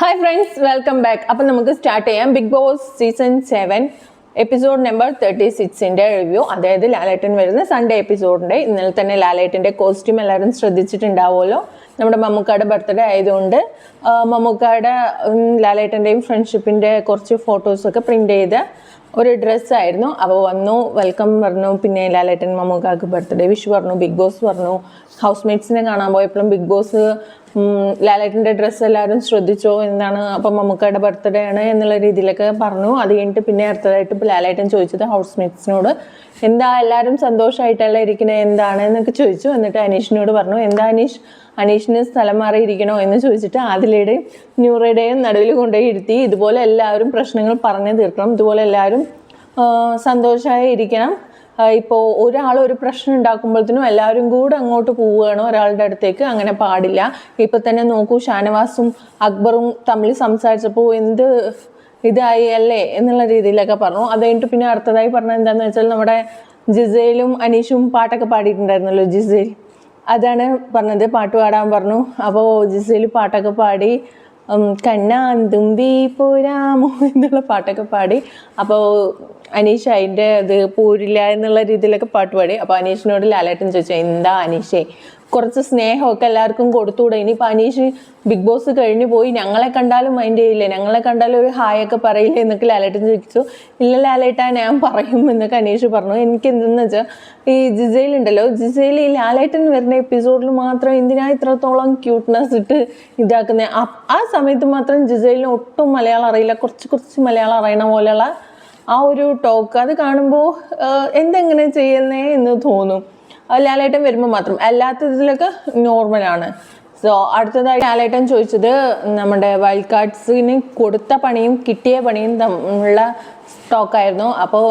Hi friends welcome back അപ്പം നമുക്ക് start ചെയ്യാം. Bigg Boss season seven episode number thirty സിക്സിന്റെ review അതായത് ലാലേട്ടൻ വരുന്ന സൺഡേ എപ്പിസോഡിന്റെ ഇന്നലെ തന്നെ ലാലേട്ടന്റെ കോസ്റ്റ്യൂം എല്ലാവരും ശ്രദ്ധിച്ചിട്ടുണ്ടാവുമല്ലോ. നമ്മുടെ മമ്മൂക്കായുടെ ബർത്ത്ഡേ ആയതുകൊണ്ട് മമ്മൂക്കാട് ലാലേട്ടന്റെയും ഫ്രണ്ട്ഷിപ്പിന്റെ കുറച്ച് ഫോട്ടോസൊക്കെ പ്രിന്റ് ചെയ്ത് ഒരു ഡ്രസ്സായിരുന്നു അപ്പോൾ വന്നു വെൽക്കം പറഞ്ഞു. പിന്നെ ലാലേട്ടൻ മമ്മൂക്കാക്ക് ബർത്ത്ഡേ വിഷ് പറഞ്ഞു ബിഗ് ബോസ് പറഞ്ഞു. ഹൗസ് മേറ്റ്സിനെ കാണാൻ പോയപ്പോഴും ബിഗ് ബോസ് ലാലേട്ടന്റെ ഡ്രസ്സ് എല്ലാവരും ശ്രദ്ധിച്ചോ എന്താണ് അപ്പം മമ്മൂക്കയുടെ ബർത്ത്ഡേ ആണ് എന്നുള്ള രീതിയിലൊക്കെ പറഞ്ഞു. അത് കഴിഞ്ഞിട്ട് പിന്നെ അടുത്തതായിട്ട് ഇപ്പോൾ ലാലേട്ടൻ ചോദിച്ചത് ഹൗസ് മേറ്റ്സിനോട് എന്താ എല്ലാവരും സന്തോഷമായിട്ടല്ല ഇരിക്കുന്നത് എന്താണ്? എന്നൊക്കെ ചോദിച്ചു. എന്നിട്ട് അനീഷിനോട് പറഞ്ഞു എന്താ അനീഷ്? അനീഷിന് സ്ഥലം മാറിയിരിക്കണോ എന്ന് ചോദിച്ചിട്ട് ആദിലയുടെയും ന്യൂറയുടെയും നടുവിൽ കൊണ്ടുപോയി ഇരുത്തി ഇതുപോലെ എല്ലാവരും പ്രശ്നങ്ങൾ പറഞ്ഞു തീർക്കണം ഇതുപോലെ എല്ലാവരും സന്തോഷമായി ഇരിക്കണം. ഇപ്പോൾ ഒരാൾ ഒരു പ്രശ്നം ഉണ്ടാക്കുമ്പോഴത്തേനും എല്ലാവരും കൂടെ അങ്ങോട്ട് പോവുകയാണ് ഒരാളുടെ അടുത്തേക്ക്? അങ്ങനെ പാടില്ല. ഇപ്പം തന്നെ നോക്കൂ ഷാനവാസും അക്ബറും തമ്മിൽ സംസാരിച്ചപ്പോൾ എന്ത് ഇതായി അല്ലേ എന്നുള്ള രീതിയിലൊക്കെ പറഞ്ഞു. അത് കഴിഞ്ഞിട്ട് പിന്നെ അടുത്തതായി പറഞ്ഞത് എന്താണെന്ന് വെച്ചാൽ നമ്മുടെ ജിസയിലും അനീഷും പാട്ടൊക്കെ പാടിയിട്ടുണ്ടായിരുന്നല്ലോ ജിസയിൽ അതാണ് പറഞ്ഞത്. പാട്ട് പാടാൻ പറഞ്ഞു. അപ്പോൾ ജിസയിൽ പാട്ടൊക്കെ പാടി കണ്ണാന്തുമ്പി പോരാമോ എന്നുള്ള പാട്ടൊക്കെ പാടി. അപ്പോൾ അനീഷ് അതിന്റെ ഇത് പോരില്ല എന്നുള്ള രീതിയിലൊക്കെ പാട്ട് പാടി. അപ്പോൾ അനീഷിനോട് ലാലേട്ടൻ ചോദിച്ചു എന്താ അനീഷേ? കുറച്ച് സ്നേഹമൊക്കെ എല്ലാവർക്കും കൊടുത്തുകൂടെ? ഇനിയിപ്പോൾ അനീഷ് ബിഗ് ബോസ് കഴിഞ്ഞു പോയി ഞങ്ങളെ കണ്ടാലും മൈൻഡ് ചെയ്യില്ലേ? ഞങ്ങളെ കണ്ടാലും ഒരു ഹായ് ഒക്കെ പറയില്ലേ? എന്നൊക്കെ ലാലേട്ടൻ ചോദിച്ചു. ഇല്ല ലാലേട്ടാ ഞാൻ പറയും എന്നൊക്കെ അനീഷ് പറഞ്ഞു. എനിക്ക് എന്തെന്ന് വെച്ചാൽ ഈ ജിജയിൽ ഉണ്ടല്ലോ ജിസയിൽ ഈ ലാലേട്ടൻ വരുന്ന എപ്പിസോഡിൽ മാത്രം എന്തിനാ ഇത്രത്തോളം ക്യൂട്ട്നെസ് ഇട്ട് ഇതാക്കുന്നത് ആ സമയത്ത് മാത്രം ജിസയിലിന് ഒട്ടും മലയാളം അറിയില്ല. കുറച്ച് കുറച്ച് മലയാളം അറിയണ പോലെയുള്ള ആ ഒരു ടോക്ക് അത് കാണുമ്പോൾ എന്തെങ്ങനെ ചെയ്യുന്നേ എന്ന് തോന്നും. ലാലേട്ടൻ വരുമ്പോൾ മാത്രം. അല്ലാത്തതിലൊക്കെ നോർമലാണ് സോ അടുത്തതായി ലാലേട്ടൻ ചോദിച്ചത് നമ്മുടെ വൈൽഡ് കാർഡ്സിന് കൊടുത്ത പണിയും കിട്ടിയ പണിയും തമ്മിലുള്ള ടോക്കായിരുന്നു അപ്പോൾ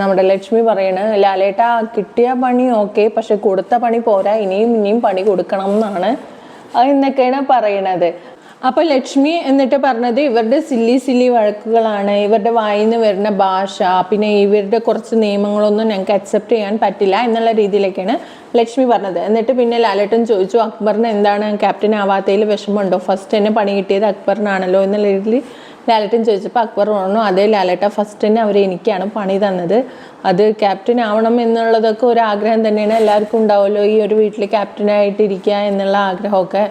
നമ്മുടെ ലക്ഷ്മി പറയണ് ലാലേട്ട കിട്ടിയ പണി ഓക്കെ പക്ഷെ കൊടുത്ത പണി പോരാ. ഇനിയും ഇനിയും പണി കൊടുക്കണം എന്നാണ് എന്നൊക്കെയാണ് പറയണത്. അപ്പൊ ലക്ഷ്മി എന്നിട്ട് പറഞ്ഞത് ഇവരുടെ സില്ലി സില്ലി വഴക്കുകളാണ്. ഇവരുടെ വായിൽ നിന്ന് വരുന്ന ഭാഷ പിന്നെ ഇവരുടെ കുറച്ച് നിയമങ്ങളൊന്നും ഞങ്ങൾക്ക് അക്സെപ്റ്റ് ചെയ്യാൻ പറ്റില്ല എന്നുള്ള രീതിയിലേക്കാണ് ലക്ഷ്മി പറഞ്ഞത്. എന്നിട്ട് പിന്നെ ലാലേട്ടൻ ചോദിച്ചു അക്ബറിന് എന്താണ് ക്യാപ്റ്റൻ ആവാത്തതിൽ വിഷമമുണ്ടോ? ഫസ്റ്റ് തന്നെ പണി കിട്ടിയത് അക്ബറിനാണല്ലോ? എന്നുള്ള രീതിയിൽ ലാലേട്ടൻ ചോദിച്ചപ്പോൾ അക്ബർ പറഞ്ഞു അതേ ലാലേട്ട ഫസ്റ്റ് തന്നെ അവർ എനിക്കാണ് പണി തന്നത്. അത് ക്യാപ്റ്റൻ ആവണം എന്നുള്ളതൊക്കെ ഒരു ആഗ്രഹം തന്നെയാണ്. എല്ലാവർക്കും ഉണ്ടാവുമല്ലോ ഈ ഒരു വീട്ടിൽ ക്യാപ്റ്റനായിട്ടിരിക്കുക എന്നുള്ള ആഗ്രഹമൊക്കെ.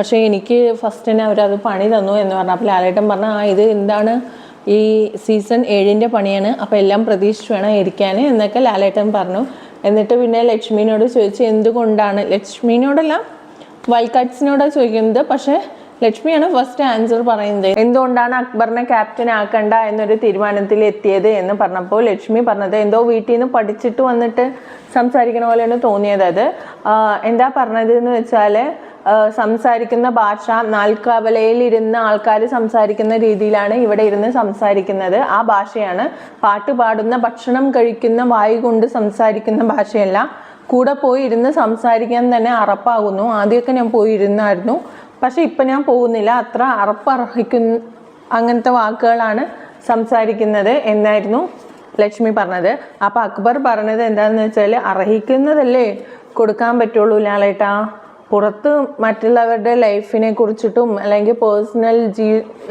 പക്ഷേ എനിക്ക് ഫസ്റ്റ് തന്നെ അവരത് പണി തന്നു എന്ന് പറഞ്ഞു. അപ്പോൾ ലാലേട്ടൻ പറഞ്ഞു ആ ഇത് എന്താണ്? ഈ സീസൺ ഏഴിന്റെ പണിയാണ്. അപ്പോൾ എല്ലാം പ്രതീക്ഷിച്ച് വേണം ഇരിക്കാൻ എന്നൊക്കെ ലാലേട്ടൻ പറഞ്ഞു. എന്നിട്ട് പിന്നെ ലക്ഷ്മിനോട് ചോദിച്ചു എന്തുകൊണ്ടാണ്? ലക്ഷ്മിനോടല്ല വൈൽഡ് ചോദിക്കുന്നത്. പക്ഷേ ലക്ഷ്മിയാണ് ഫസ്റ്റ് ആൻസർ പറയുന്നത്. എന്തുകൊണ്ടാണ് അക്ബറിനെ ക്യാപ്റ്റൻ ആക്കണ്ട എന്നൊരു തീരുമാനത്തിൽ എത്തിയത്? എന്ന് പറഞ്ഞപ്പോൾ ലക്ഷ്മി പറഞ്ഞത് എന്തോ വീട്ടിൽ നിന്ന് പഠിച്ചിട്ട് വന്നിട്ട് സംസാരിക്കണ പോലെയാണ് തോന്നിയത് അത്. എന്താ പറഞ്ഞത് എന്ന് വെച്ചാൽ സംസാരിക്കുന്ന ഭാഷ നാൽക്കവലയിൽ ഇരുന്ന ആൾക്കാർ സംസാരിക്കുന്ന രീതിയിലാണ് ഇവിടെ ഇരുന്ന് സംസാരിക്കുന്നത്. ആ ഭാഷയാണ് പാട്ട് പാടുന്ന ഭക്ഷണം കഴിക്കുന്ന വായു കൊണ്ട് സംസാരിക്കുന്ന ഭാഷയല്ല. കൂടെ പോയി ഇരുന്ന് സംസാരിക്കാൻ തന്നെ അറപ്പാകുന്നു. ആദ്യമൊക്കെ ഞാൻ പോയി ഇരുന്നായിരുന്നു. പക്ഷെ ഇപ്പം ഞാൻ പോകുന്നില്ല. അത്ര അറപ്പർഹിക്കുന്ന അങ്ങനത്തെ വാക്കുകളാണ് സംസാരിക്കുന്നത് എന്നായിരുന്നു ലക്ഷ്മി പറഞ്ഞത്. അപ്പോൾ അക്ബർ പറഞ്ഞത് എന്താണെന്ന് വെച്ചാൽ അർഹിക്കുന്നതല്ലേ കൊടുക്കാൻ പറ്റുള്ളൂ ലാലേട്ടാ. പുറത്ത് മറ്റുള്ളവരുടെ ലൈഫിനെ കുറിച്ചിട്ടും അല്ലെങ്കിൽ പേഴ്സണൽ ജീ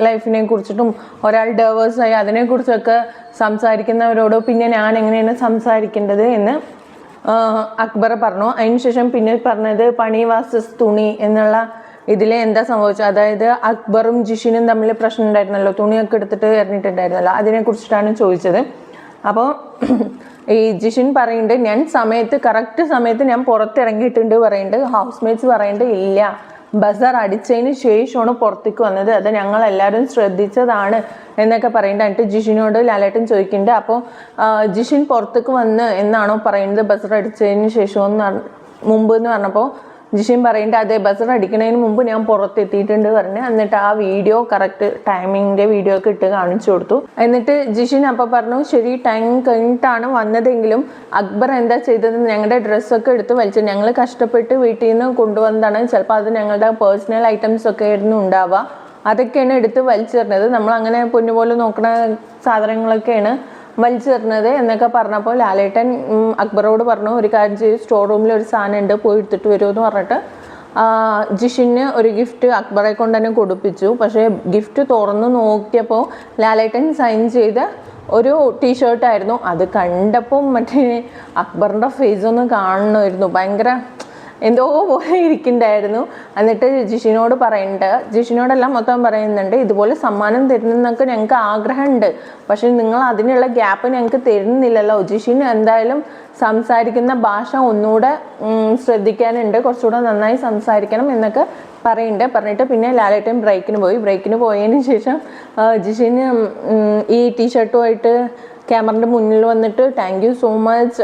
ലൈഫിനെ കുറിച്ചിട്ടും ഒരാൾ ഡേവേഴ്സായി അതിനെക്കുറിച്ചൊക്കെ സംസാരിക്കുന്നവരോട് പിന്നെ ഞാൻ എങ്ങനെയാണ് സംസാരിക്കേണ്ടത് എന്ന് അക്ബർ പറഞ്ഞു. അതിനുശേഷം പിന്നെ പറഞ്ഞത് പണി വാസസ് തുണി എന്നുള്ള ഇതിൽ എന്താ സംഭവിച്ചത്? അതായത് അക്ബറും ജിഷിനും തമ്മിൽ പ്രശ്നം ഉണ്ടായിരുന്നല്ലോ. തുണിയൊക്കെ എടുത്തിട്ട് എറിഞ്ഞിട്ടുണ്ടായിരുന്നല്ലോ. അതിനെ കുറിച്ചിട്ടാണ് ചോദിച്ചത്. അപ്പോൾ ഈ ജിഷിൻ പറയുന്നുണ്ട് ഞാൻ സമയത്ത് കറക്റ്റ് സമയത്ത് ഞാൻ പുറത്തിറങ്ങിയിട്ടുണ്ട് പറയുന്നുണ്ട്. ഹൗസ് മേറ്റ്സ് പറയുന്നുണ്ട് ഇല്ല ബസാർ അടിച്ചതിന് ശേഷമാണ് പുറത്തേക്ക് വന്നത്. അത് ഞങ്ങൾ എല്ലാവരും ശ്രദ്ധിച്ചതാണ് എന്നൊക്കെ പറയുന്നുണ്ട്. എന്നിട്ട് ജിഷിനോട് ലാലേട്ടൻ ചോദിക്കുന്നുണ്ട് അപ്പോൾ ജിഷിൻ പുറത്തേക്ക് വന്ന് എന്നാണോ പറയുന്നത്? ബസാർ അടിച്ചതിന് ശേഷം മുമ്പ് എന്ന് പറഞ്ഞപ്പോൾ ജിഷിൻ പറയുന്നുണ്ട് അതേ ബസർ അടിക്കുന്നതിന് മുമ്പ് ഞാൻ പുറത്തെത്തിയിട്ടുണ്ട് പറഞ്ഞു എന്നിട്ട് ആ വീഡിയോ കറക്റ്റ് ടൈമിങ്ങിന്റെ വീഡിയോ ഒക്കെ ഇട്ട് കാണിച്ചു കൊടുത്തു. എന്നിട്ട് ജിഷിൻ അപ്പോൾ പറഞ്ഞു ശരി ടൈം കഴിഞ്ഞിട്ടാണ് വന്നതെങ്കിലും അക്ബർ എന്താ ചെയ്തത് ഞങ്ങളുടെ ഡ്രസ്സൊക്കെ എടുത്ത് വലിച്ചു. ഞങ്ങൾ കഷ്ടപ്പെട്ട് വീട്ടിൽ നിന്ന് കൊണ്ടുവന്നതാണ്. ചിലപ്പോൾ അത് ഞങ്ങളുടെ പേഴ്സണൽ ഐറ്റംസ് ഒക്കെ ആയിരുന്നു ഉണ്ടാവുക. അതൊക്കെയാണ് എടുത്ത് വലിച്ചെറിഞ്ഞത്. നമ്മൾ അങ്ങനെ പൊന്നുപോലെ നോക്കുന്ന സാധനങ്ങളൊക്കെയാണ് വലിച്ചെറിഞ്ഞത് എന്നൊക്കെ പറഞ്ഞപ്പോൾ ലാലേട്ടൻ അക്ബറോട് പറഞ്ഞു ഒരു കാര്യം ചെയ്യും സ്റ്റോർ റൂമിൽ ഒരു സാധനം ഉണ്ട് പോയി എടുത്തിട്ട് വരുമെന്ന് പറഞ്ഞിട്ട് ജിഷിന് ഒരു ഗിഫ്റ്റ് അക്ബറെ കൊണ്ട് തന്നെ കൊടുപ്പിച്ചു. പക്ഷേ ഗിഫ്റ്റ് തുറന്ന് നോക്കിയപ്പോൾ ലാലേട്ടൻ സൈൻ ചെയ്ത ഒരു ടീഷർട്ടായിരുന്നു അത് കണ്ടപ്പോൾ മറ്റേ അക്ബറിന്റെ ഫേസ് ഒന്ന് കാണണമായിരുന്നു. ഭയങ്കര എന്തോ പോലെ ഇരിക്കണ്ടായിരുന്നു എന്നിട്ട് ജിഷിനോട് പറയുന്നുണ്ട് ജിഷിനോടെല്ലാം മൊത്തം പറയുന്നുണ്ട് ഇതുപോലെ സമ്മാനം തരുന്നതൊക്കെ ഞങ്ങൾക്ക് ആഗ്രഹമുണ്ട്. പക്ഷെ നിങ്ങൾ അതിനുള്ള ഗ്യാപ്പ് ഞങ്ങൾക്ക് തരുന്നില്ലല്ലോ. ജിഷിൻ എന്തായാലും സംസാരിക്കുന്ന ഭാഷ ഒന്നുകൂടെ ശ്രദ്ധിക്കാനുണ്ട്. കുറച്ചുകൂടെ നന്നായി സംസാരിക്കണം എന്നൊക്കെ പറയുന്നുണ്ട്. പറഞ്ഞിട്ട് പിന്നെ ലാലേട്ടൻ ബ്രേക്കിന് പോയി. ബ്രേക്കിന് പോയതിന് ശേഷം ജിഷിന് ഈ ടീഷർട്ടുമായിട്ട് ക്യാമറന്റെ മുന്നിൽ വന്നിട്ട് താങ്ക് യു സോ മച്ച്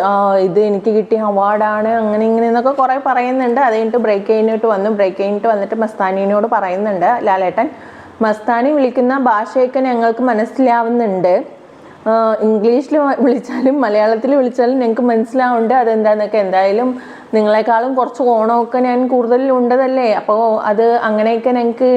ഇത് എനിക്ക് കിട്ടിയ അവാർഡാണ്. അങ്ങനെ ഇങ്ങനെ എന്നൊക്കെ കുറേ പറയുന്നുണ്ട്. അത് കഴിഞ്ഞിട്ട് ബ്രേക്ക് കഴിഞ്ഞിട്ട് വന്നു. ബ്രേക്ക് കഴിഞ്ഞിട്ട് വന്നിട്ട് മസ്താനിനോട് പറയുന്നുണ്ട് ലാലേട്ടൻ മസ്താനി വിളിക്കുന്ന ഭാഷയൊക്കെ ഞങ്ങൾക്ക് മനസ്സിലാവുന്നുണ്ട്. ഇംഗ്ലീഷിൽ വിളിച്ചാലും മലയാളത്തിൽ വിളിച്ചാലും ഞങ്ങൾക്ക് മനസ്സിലാവുന്നുണ്ട് അതെന്താന്നൊക്കെ. എന്തായാലും നിങ്ങളെക്കാളും കുറച്ച് ഓണമൊക്കെ ഞാൻ കൂടുതൽ ഉണ്ടതല്ലേ? അപ്പോൾ അത് അങ്ങനെയൊക്കെ ഞങ്ങൾക്ക്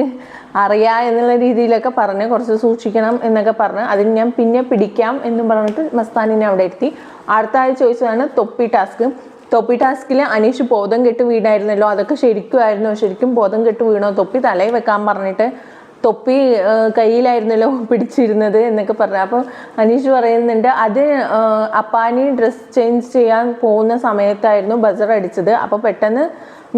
അറിയാം എന്നുള്ള രീതിയിലൊക്കെ പറഞ്ഞ് കുറച്ച് സൂക്ഷിക്കണം എന്നൊക്കെ പറഞ്ഞ് അതിന് ഞാൻ പിന്നെ പിടിക്കാം എന്നും പറഞ്ഞിട്ട് മസ്താനിനെ അവിടെ എത്തി അടുത്ത ആഴ്ച ചോദിച്ചതാണ് തൊപ്പി ടാസ്ക്. തൊപ്പി ടാസ്കിൽ അനീഷ് ബോധം കെട്ട് വീണായിരുന്നല്ലോ? അതൊക്കെ ശരിക്കുമായിരുന്നു ശരിക്കും ബോധം കെട്ട് വീണോ? തൊപ്പി തലയിൽ വെക്കാൻ പറഞ്ഞിട്ട് തൊപ്പി കയ്യിലായിരുന്നല്ലോ പിടിച്ചിരുന്നത് എന്നൊക്കെ പറഞ്ഞു. അപ്പോൾ അനീഷ് പറയുന്നുണ്ട് അത് അപ്പാനി ഡ്രസ് ചേഞ്ച് ചെയ്യാൻ പോകുന്ന സമയത്തായിരുന്നു ബസർ അടിച്ചത്. അപ്പോൾ പെട്ടെന്ന്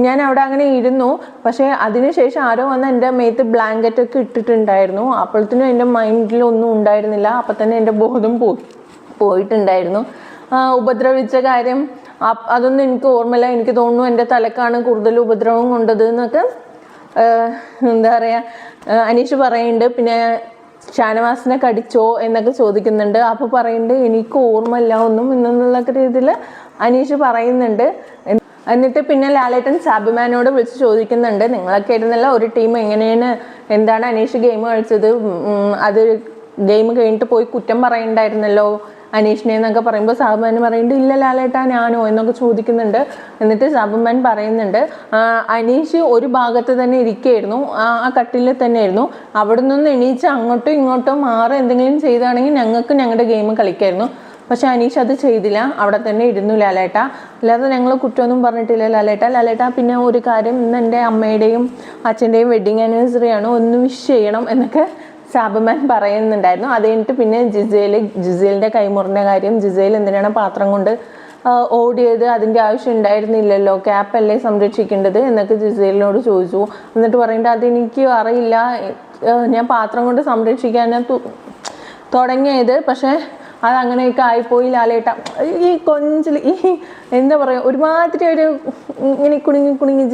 ഞാൻ അവിടെ അങ്ങനെ ഇരുന്നു. പക്ഷേ അതിനുശേഷം ആരോ വന്ന് എന്റെ മേത്ത് ബ്ലാങ്കറ്റ് ഒക്കെ ഇട്ടിട്ടുണ്ടായിരുന്നു. അപ്പോഴത്തേനും എന്റെ മൈൻഡിലൊന്നും ഉണ്ടായിരുന്നില്ല. അപ്പം തന്നെ എന്റെ ബോധം പോയി പോയിട്ടുണ്ടായിരുന്നു. ഉപദ്രവിച്ച കാര്യം അതൊന്നും എനിക്ക് ഓർമ്മയില്ല. എനിക്ക് തോന്നുന്നു എന്റെ തലക്കാണ് കൂടുതൽ ഉപദ്രവം കൊണ്ടത് എന്നൊക്കെ എന്താ പറയുക അനീഷ് പറയുന്നുണ്ട് പിന്നെ ഷാനവാസിനെ കടിച്ചോ എന്നൊക്കെ ചോദിക്കുന്നുണ്ട്. അപ്പോൾ പറയുന്നുണ്ട് എനിക്ക് ഓർമ്മയില്ല ഒന്നും എന്നുള്ള രീതിയിൽ അനീഷ് പറയുന്നുണ്ട്. എന്നിട്ട് പിന്നെ ലാലേട്ടൻ സാബിമാനോട് വിളിച്ച് ചോദിക്കുന്നുണ്ട് നിങ്ങളൊക്കെ ആയിരുന്നല്ല ഒരു ടീം എങ്ങനെയാണ് എന്താണ് അനീഷ് ഗെയിം കളിച്ചത്? അത് ഗെയിം കഴിഞ്ഞിട്ട് പോയി കുറ്റം പറയണ്ടായിരുന്നല്ലോ? അനീഷിനെ എന്നൊക്കെ പറയുമ്പോൾ സാബുമാൻ പറയുന്നുണ്ട് ഇല്ല ലാലേട്ടാ ഞാനോ എന്നൊക്കെ ചോദിക്കുന്നുണ്ട്. എന്നിട്ട് സാബുമാൻ പറയുന്നുണ്ട് അനീഷ് ഒരു ഭാഗത്ത് തന്നെ ഇരിക്കുകയായിരുന്നു ആ കട്ടിലിൽ തന്നെയായിരുന്നു അവിടെ നിന്ന് എണീച്ച് അങ്ങോട്ടും ഇങ്ങോട്ടും മാറി എന്തെങ്കിലും ചെയ്താണെങ്കിൽ ഞങ്ങൾക്ക് ഞങ്ങളുടെ ഗെയിം കളിക്കായിരുന്നു. പക്ഷെ അനീഷ് അത് ചെയ്തില്ല. അവിടെ തന്നെ ഇരുന്നു ലാലേട്ട. അല്ലാതെ ഞങ്ങൾ കുറ്റമൊന്നും പറഞ്ഞിട്ടില്ല ലാലേട്ട. ലാലേട്ട പിന്നെ ഒരു കാര്യം ഇന്ന് എന്റെ അമ്മയുടെയും അച്ഛന്റെയും വെഡിങ് ആനിവേഴ്സറി ആണ്? ഒന്ന് വിഷ് ചെയ്യണം എന്നൊക്കെ സാബുമാൻ പറയുന്നുണ്ടായിരുന്നു. അത് കഴിഞ്ഞിട്ട് പിന്നെ ജിസേൽ ജിസേലിന്റെ കൈമുറിന്റെ കാര്യം ജിസേൽ എന്തിനാണ് പാത്രം കൊണ്ട് ഓടിയത്? അതിന്റെ ആവശ്യം ഉണ്ടായിരുന്നില്ലല്ലോ. ക്യാപ്പ് അല്ലേ സംരക്ഷിക്കേണ്ടത്? എന്നൊക്കെ ജിസേലിനോട് ചോദിച്ചു. എന്നിട്ട് പറയേണ്ടത് അതെനിക്ക് അറിയില്ല. ഞാൻ പാത്രം കൊണ്ട് സംരക്ഷിക്കാൻ തുടങ്ങിയത്. പക്ഷേ അത് അങ്ങനെയൊക്കെ ആയിപ്പോയി ലാലേട്ട. ഈ കൊഞ്ചിൽ ഈ എന്താ പറയുക ഒരുമാതിരി ഒരു ഇങ്ങനെ കുണുങ്ങി കുണുങ്ങി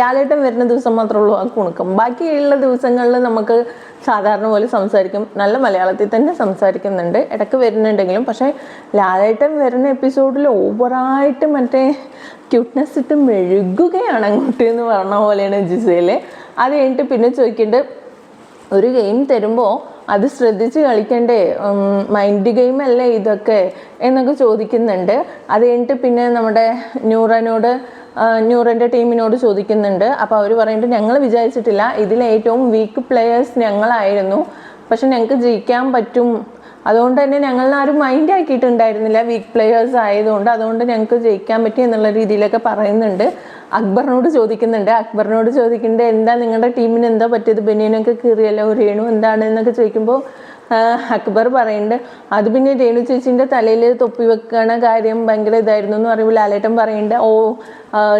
ലാലേട്ടൻ വരുന്ന ദിവസം മാത്രമേ ഉള്ളൂ ആ കുണുക്കം. ബാക്കിയുള്ള ദിവസങ്ങളിൽ നമുക്ക് സാധാരണ പോലെ സംസാരിക്കും. നല്ല മലയാളത്തിൽ തന്നെ സംസാരിക്കുന്നുണ്ട്. ഇടയ്ക്ക് വരുന്നുണ്ടെങ്കിലും പക്ഷേ ലാലേട്ടൻ വരുന്ന എപ്പിസോഡിൽ ഓവറായിട്ട് മറ്റേ ക്യൂട്ട്നെസ് ഇട്ട് മെഴുകുകയാണ് അങ്ങോട്ട് എന്ന് പറഞ്ഞ പോലെയാണ് ജിസയിൽ അത് കഴിഞ്ഞിട്ട് പിന്നെ ചോദിക്കേണ്ടത് ഒരു ഗെയിം തരുമ്പോൾ അത് ശ്രദ്ധിച്ച് കളിക്കണ്ടേ? മൈൻഡ് ഗെയിം അല്ലേ ഇതൊക്കെ? എന്നൊക്കെ ചോദിക്കുന്നുണ്ട്. അത് കഴിഞ്ഞിട്ട് പിന്നെ നമ്മുടെ ന്യൂറനോട് ന്യൂറന്റെ ടീമിനോട് ചോദിക്കുന്നുണ്ട്. അപ്പോൾ അവർ പറയുന്നുണ്ട് ഞങ്ങൾ വിചാരിച്ചിട്ടില്ല. ഇതിൽ ഏറ്റവും വീക്ക് പ്ലെയേഴ്സ് ഞങ്ങളായിരുന്നു. പക്ഷെ ഞങ്ങൾക്ക് ജയിക്കാൻ പറ്റും അതുകൊണ്ട് തന്നെ ഞങ്ങൾ ആരും മൈൻഡ് ആക്കിയിട്ടുണ്ടായിരുന്നില്ല വീക്ക് പ്ലെയേഴ്സ് ആയതുകൊണ്ട്. അതുകൊണ്ട് ഞങ്ങൾക്ക് ജയിക്കാൻ പറ്റി എന്നുള്ള രീതിയിലൊക്കെ പറയുന്നുണ്ട്. അക്ബറിനോട് ചോദിക്കുന്നുണ്ട്. അക്ബറിനോട് ചോദിക്കുന്നുണ്ട് എന്താ നിങ്ങളുടെ ടീമിന് എന്താ പറ്റിയത്? ബനിയനൊക്കെ കീറിയല്ലോ രേണു എന്താണ്? എന്നൊക്കെ ചോദിക്കുമ്പോൾ അക്ബർ പറയുന്നുണ്ട്. അത് പിന്നെ രേണു ചേച്ചീന്റെ തലയിൽ തൊപ്പി വെക്കണ കാര്യം ഭയങ്കര ഇതായിരുന്നു എന്ന് പറയുമ്പോൾ ലാലേട്ടൻ പറയുന്നുണ്ട്. ഓ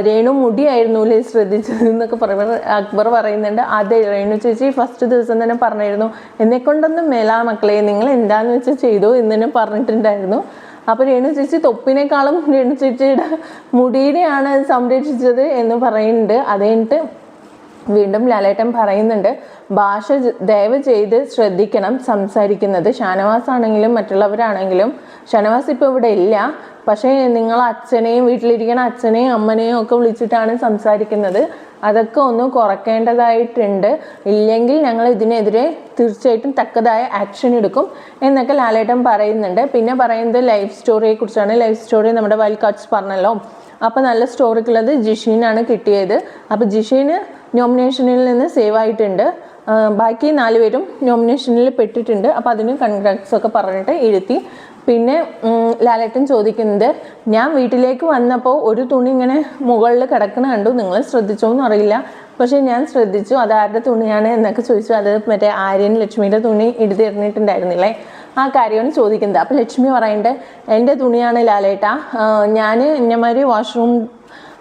രേണു മുടിയായിരുന്നു അല്ലേ ശ്രദ്ധിച്ചത് എന്നൊക്കെ പറയുമ്പോൾ അക്ബർ പറയുന്നുണ്ട്. അതെ രേണു ചേച്ചി ഫസ്റ്റ് ദിവസം തന്നെ പറഞ്ഞായിരുന്നു എന്നെ കൊണ്ടൊന്നും മേലാ മക്കളെ നിങ്ങൾ എന്താന്ന് വെച്ചാൽ ചെയ്തു എന്ന് തന്നെ പറഞ്ഞിട്ടുണ്ടായിരുന്നു. അപ്പോൾ രേണു ചേച്ചി തൊപ്പിനേക്കാളും രേണു ചേച്ചിയുടെ മുടിയുടെയാണ് സംരക്ഷിച്ചത് എന്ന് പറയുന്നുണ്ട്. അത് കഴിഞ്ഞിട്ട് വീണ്ടും ലാലേട്ടൻ പറയുന്നുണ്ട് ഭാഷ ദയവ് ചെയ്ത് ശ്രദ്ധിക്കണം സംസാരിക്കുന്നത്. ഷാനവാസ് ആണെങ്കിലും മറ്റുള്ളവരാണെങ്കിലും ഷാനവാസ് ഇപ്പോൾ ഇവിടെ ഇല്ല. പക്ഷേ നിങ്ങൾ അച്ഛനെയും വീട്ടിലിരിക്കുന്ന അച്ഛനെയും അമ്മനെയും ഒക്കെ വിളിച്ചിട്ടാണ് സംസാരിക്കുന്നത്. അതൊക്കെ ഒന്ന് കുറയ്ക്കേണ്ടതായിട്ടുണ്ട് ഇല്ലെങ്കിൽ ഞങ്ങൾ ഇതിനെതിരെ തീർച്ചയായിട്ടും തക്കതായ ആക്ഷൻ എടുക്കും എന്നൊക്കെ ലാലേട്ടൻ പറയുന്നുണ്ട്. പിന്നെ പറയുന്നത് ലൈഫ് സ്റ്റോറിയെ കുറിച്ചാണ്. ലൈഫ് സ്റ്റോറി നമ്മുടെ വൈൽഡ് കാർഡ്സ് പറഞ്ഞല്ലോ. അപ്പോൾ നല്ല സ്റ്റോറിക്കുള്ളത് ജിഷീനാണ് കിട്ടിയത്. അപ്പോൾ ജിഷീന് നോമിനേഷനിൽ നിന്ന് സേവ് ആയിട്ടുണ്ട്. ബാക്കി നാല് പേരും നോമിനേഷനിൽ പെട്ടിട്ടുണ്ട്. അപ്പോൾ അതിന് കൺഗ്രാറ്റ്സ് ഒക്കെ പറഞ്ഞിട്ട് എഴുത്തി പിന്നെ ലാലേട്ടൻ ചോദിക്കുന്നത് ഞാൻ വീട്ടിലേക്ക് വന്നപ്പോൾ ഒരു തുണി ഇങ്ങനെ മുകളിൽ കിടക്കണ കണ്ടു. നിങ്ങൾ ശ്രദ്ധിച്ചോ എന്ന് അറിയില്ല. പക്ഷേ ഞാൻ ശ്രദ്ധിച്ചു. അത് ആരുടെ തുണിയാണ് എന്നൊക്കെ ചോദിച്ചു. അത് മറ്റേ ആര്യൻ ലക്ഷ്മിയുടെ തുണി എടുത്തിരുന്നിട്ടുണ്ടായിരുന്നില്ലേ ആ കാര്യമാണ് ചോദിക്കുന്നത്. അപ്പോൾ ലക്ഷ്മി പറയേണ്ടത് എന്റെ തുണിയാണ് ലാലേട്ട. ഞാൻ ഇന്നമാതിരി വാഷ്റൂം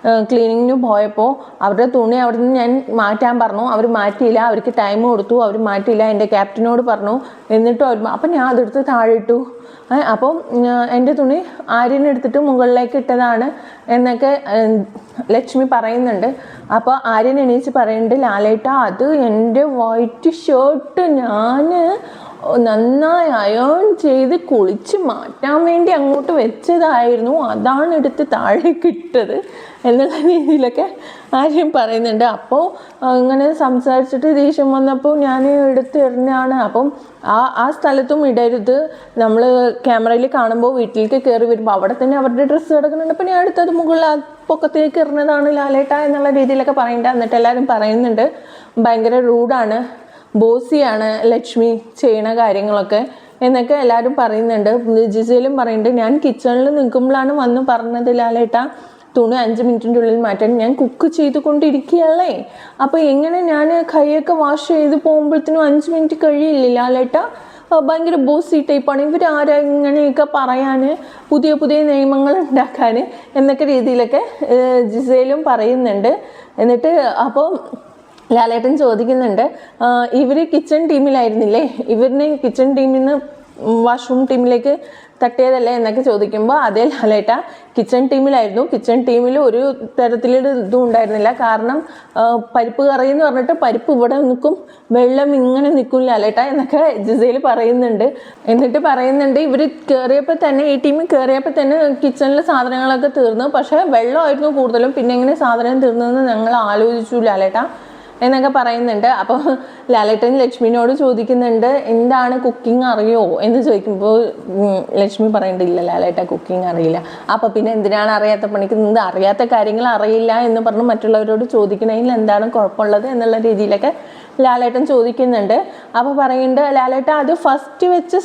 ക്ലീനിങ്ങിന് പോയപ്പോൾ അവരുടെ തുണി അവിടെ നിന്ന് ഞാൻ മാറ്റാൻ പറഞ്ഞു. അവർ മാറ്റിയില്ല. അവർക്ക് ടൈം കൊടുത്തു. അവർ മാറ്റിയില്ല. എന്റെ ക്യാപ്റ്റനോട് പറഞ്ഞു. എന്നിട്ട് അവർ അപ്പം ഞാൻ അതെടുത്ത് താഴെ ഇട്ടു. അപ്പം എന്റെ തുണി ആര്യനെടുത്തിട്ട് മുകളിലേക്ക് ഇട്ടതാണ് എന്നൊക്കെ ലക്ഷ്മി പറയുന്നുണ്ട്. അപ്പോൾ ആര്യൻ എണീച്ച് പറയുന്നുണ്ട് ലാലേട്ട അത് എന്റെ വൈറ്റ് ഷർട്ട് ഞാൻ നന്നായി അയേൺ ചെയ്ത് കുളിച്ച് മാറ്റാൻ വേണ്ടി അങ്ങോട്ട് വെച്ചതായിരുന്നു. അതാണ് എടുത്ത് താഴേക്ക് ഇട്ടത്. എന്നുള്ള രീതിയിലൊക്കെ ആര്യം പറയുന്നുണ്ട്. അപ്പോൾ അങ്ങനെ സംസാരിച്ചിട്ട് ദേഷ്യം വന്നപ്പോൾ ഞാൻ എടുത്ത് എറിഞ്ഞാണ്. അപ്പം ആ ആ സ്ഥലത്തും ഇടരുത്. നമ്മൾ ക്യാമറയിൽ കാണുമ്പോൾ വീട്ടിലേക്ക് കയറി വരുമ്പോൾ അവിടെ തന്നെ അവരുടെ ഡ്രസ്സ് കിടക്കുന്നുണ്ട്. അപ്പം ഞാൻ എടുത്തത് മുകളിൽ ആ പൊക്കത്തേക്ക് എറിഞ്ഞതാണ് ലാലേട്ട എന്നുള്ള രീതിയിലൊക്കെ പറയുന്നുണ്ട് എന്നിട്ട് എല്ലാവരും പറയുന്നുണ്ട്. ഭയങ്കര റൂഡാണ്. ബോസിയാണ് ലക്ഷ്മി ചെയ്യണ കാര്യങ്ങളൊക്കെ എന്നൊക്കെ എല്ലാവരും പറയുന്നുണ്ട്. ജിസയിലും പറയുന്നുണ്ട്. ഞാൻ കിച്ചണിൽ നിൽക്കുമ്പോഴാണ് വന്ന് പറഞ്ഞത് ലാലേട്ട. തുണി അഞ്ച് മിനിറ്റിന്റെ ഉള്ളിൽ മാറ്റാൻ ഞാൻ കുക്ക് ചെയ്തുകൊണ്ടിരിക്കുകയല്ലേ അപ്പോൾ എങ്ങനെ ഞാൻ കൈയൊക്കെ വാഷ് ചെയ്ത് പോകുമ്പോഴത്തേനും അഞ്ച് മിനിറ്റ് കഴിയില്ല ലാലേട്ട? ഭയങ്കര ബോസി ടൈപ്പാണ് ഇവർ ആരെങ്ങനെയൊക്കെ പറയാൻ പുതിയ പുതിയ നിയമങ്ങൾ ഉണ്ടാക്കാൻ എന്നൊക്കെ രീതിയിലൊക്കെ ജിസയിലും പറയുന്നുണ്ട്. എന്നിട്ട് അപ്പോൾ ലാലേട്ടൻ ചോദിക്കുന്നുണ്ട് ഇവർ കിച്ചൺ ടീമിലായിരുന്നില്ലേ ഇവരിനെ കിച്ചൺ ടീമിൽ നിന്ന് വാഷ്റൂം ടീമിലേക്ക് തട്ടിയതല്ലേ എന്നൊക്കെ ചോദിക്കുമ്പോൾ അതേ ലാലേട്ട കിച്ചൺ ടീമിലായിരുന്നു. കിച്ചൺ ടീമിൽ ഒരു തരത്തിലൊരു ഇതും ഉണ്ടായിരുന്നില്ല. കാരണം പരിപ്പ് കറി എന്ന് പറഞ്ഞിട്ട് പരിപ്പ് ഇവിടെ നിൽക്കും വെള്ളം ഇങ്ങനെ നിൽക്കും ലാലേട്ട എന്നൊക്കെ ജിസയിൽ പറയുന്നുണ്ട്. എന്നിട്ട് പറയുന്നുണ്ട് ഇവർ കയറിയപ്പോൾ തന്നെ ഈ ടീമിൽ കയറിയപ്പോൾ തന്നെ കിച്ചണിൽ സാധനങ്ങളൊക്കെ തീർന്നു. പക്ഷേ വെള്ളമായിരുന്നു കൂടുതലും. പിന്നെ എങ്ങനെ സാധനം തീർന്നതെന്ന് ഞങ്ങൾ ആലോചിച്ചു ലാലേട്ട. എന്നൊക്കെ പറയുന്നുണ്ട്. അപ്പോൾ ലാലേട്ടൻ ലക്ഷ്മിനോട് ചോദിക്കുന്നുണ്ട് എന്താണ് കുക്കിംഗ് അറിയോ? എന്ന് ചോദിക്കുമ്പോൾ ലക്ഷ്മി പറയണ്ടില്ല ലാലേട്ട കുക്കിംഗ് അറിയില്ല. അപ്പോൾ പിന്നെ എന്തിനാണ് അറിയാത്ത പണിക്ക്? നിന്ന് അറിയാത്ത കാര്യങ്ങൾ അറിയില്ല എന്ന് പറഞ്ഞ് മറ്റുള്ളവരോട് ചോദിക്കണമെങ്കിൽ എന്താണ് കുഴപ്പമുള്ളത് എന്നുള്ള രീതിയിലൊക്കെ ലാലേട്ടൻ ചോദിക്കുന്നുണ്ട്. അപ്പോൾ പറയുന്നുണ്ട് ലാലേട്ട അത് ഫസ്റ്റ് വെച്ച്